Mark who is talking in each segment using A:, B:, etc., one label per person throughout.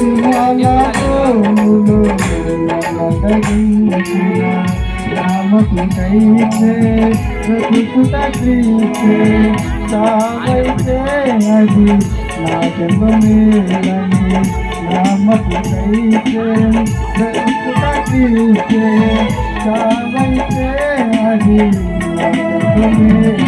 A: సింహాలతోములు నలగరించిన రామకు కైతే బ్రతుకుట క్రీస్తే చావైతే అది నా జన్మమేలని రామకు కైతే బ్రతుకుట క్రీస్తే చావైతే అది నా జన్మమేలని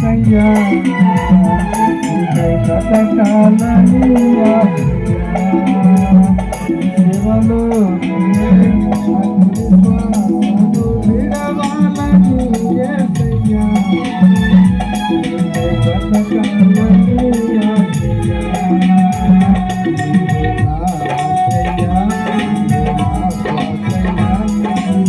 A: సంగా